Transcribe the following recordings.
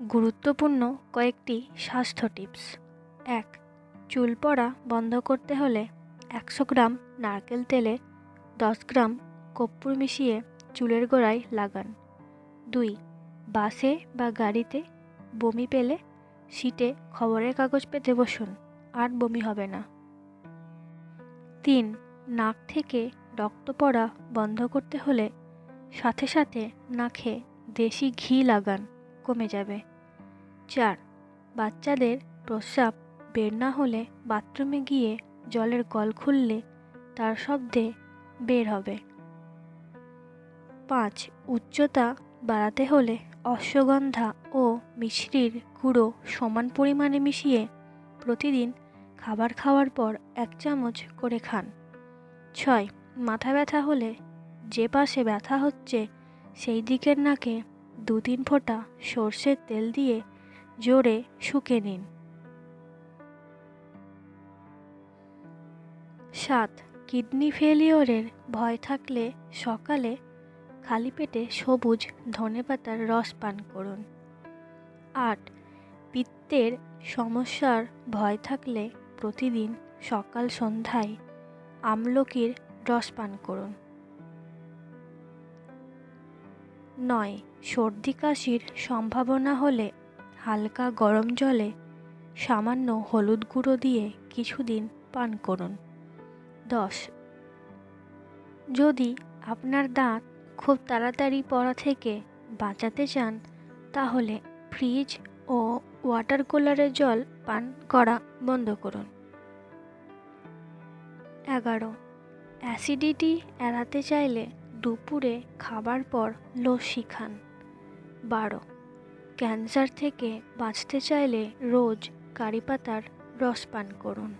গুরুত্বপূর্ণ কয়েকটি স্বাস্থ্য টিপস। এক, চুল পড়া বন্ধ করতে হলে একশো গ্রাম নারকেল তেলে দশ গ্রাম কর্পূর মিশিয়ে চুলের গোড়ায় লাগান। দুই, বাসে বা গাড়িতে বমি পেলে সিটে খবরের কাগজ পেতে বসুন, আর বমি হবে না। তিন, নাক থেকে রক্ত পড়া বন্ধ করতে হলে সাথে সাথে নাকে দেশি ঘি লাগান। কমে যাবে। চার, বাচ্চাদের প্রস্রাব বের না হলে বাথরুমে গিয়ে জলের কল খুললে তার শব্দে বের হবে। পাঁচ, উচ্চতা বাড়াতে হলে অশ্বগন্ধা ও মিশ্রির গুঁড়ো সমান পরিমাণে মিশিয়ে প্রতিদিন খাবার খাওয়ার পর এক চামচ করে খান। ছয়, মাথা ব্যথা হলে যে পাশে ব্যথা হচ্ছে সেই দিকের নাকে দু তিন ফোঁটা সর্ষের তেল দিয়ে জোরে শুকে নিন। সাত, কিডনি ফেলিওরের ভয় থাকলে সকালে খালি পেটে সবুজ ধনেপাতার রস পান করুন। আট, পিত্তের সমস্যার ভয় থাকলে প্রতিদিন সকাল সন্ধ্যায় আমলকির রস পান করুন। নয়। সর্দি কাশির সম্ভাবনা হলে হালকা গরম জলে সামান্য হলুদ গুঁড়ো দিয়ে কিছুদিন পান করুন। দশ। যদি আপনার দাঁত খুব তাড়াতাড়ি পড়া থেকে বাঁচাতে চান, তাহলে ফ্রিজ ও ওয়াটার কুলারের জল পান করা বন্ধ করুন। এগারো। অ্যাসিডিটি এড়াতে চাইলে দুপুরে খাবার পর লস্যি খান। বারো। ক্যান্সার থেকে বাঁচতে চাইলে রোজ কারি পাতার রস পান করুন।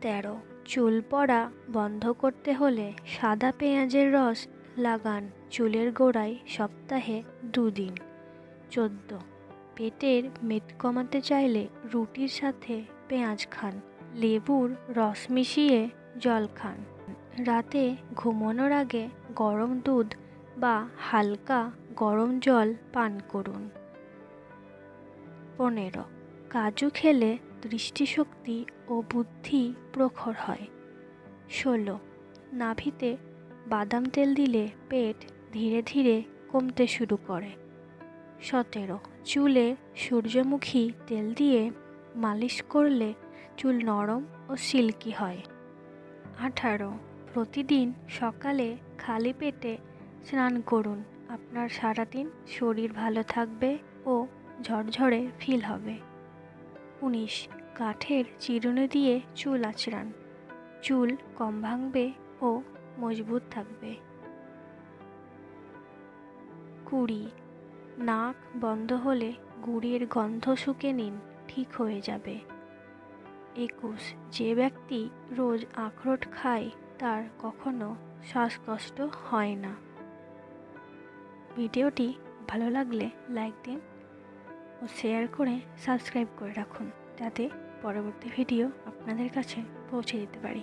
তেরো। চুল পড়া বন্ধ করতে হলে সাদা পেঁয়াজের রস লাগান চুলের গোড়ায় সপ্তাহে দুদিন। চোদ্দ। পেটের মেদ কমাতে চাইলে রুটির সাথে পেঁয়াজ খান। লেবুর রস মিশিয়ে জল খান। রাতে ঘুমানোর আগে গরম দুধ বা হালকা গরম জল পান করুন। পনেরো, কাজু খেলে দৃষ্টিশক্তি ও বুদ্ধি প্রখর হয়। ষোলো, নাভিতে বাদাম তেল দিলে পেট ধীরে ধীরে কমতে শুরু করে। সতেরো, চুলে সূর্যমুখী তেল দিয়ে মালিশ করলে চুল নরম ও সিল্কি হয়। আঠারো প্রতিদিন সকালে খালি পেটে স্নান করুন। আপনার সারাদিন শরীর ভালো থাকবে ও ঝরঝরে ফিল হবে। উনিশ। কাঠের চিরুনি দিয়ে চুল আঁচড়ান। চুল কম ভাঙবে ও মজবুত থাকবে। কুড়ি। নাক বন্ধ হলে গুড়ের গন্ধ শুকে নিন, ঠিক হয়ে যাবে। একুশ। যে ব্যক্তি রোজ আখরোট খায় তার কখনো শ্বাসকষ্ট হয় না। ভিডিওটি ভালো লাগলে লাইক দিন ও শেয়ার করে সাবস্ক্রাইব করে রাখুন, যাতে পরবর্তী ভিডিও আপনাদের কাছে পৌঁছে দিতে পারি।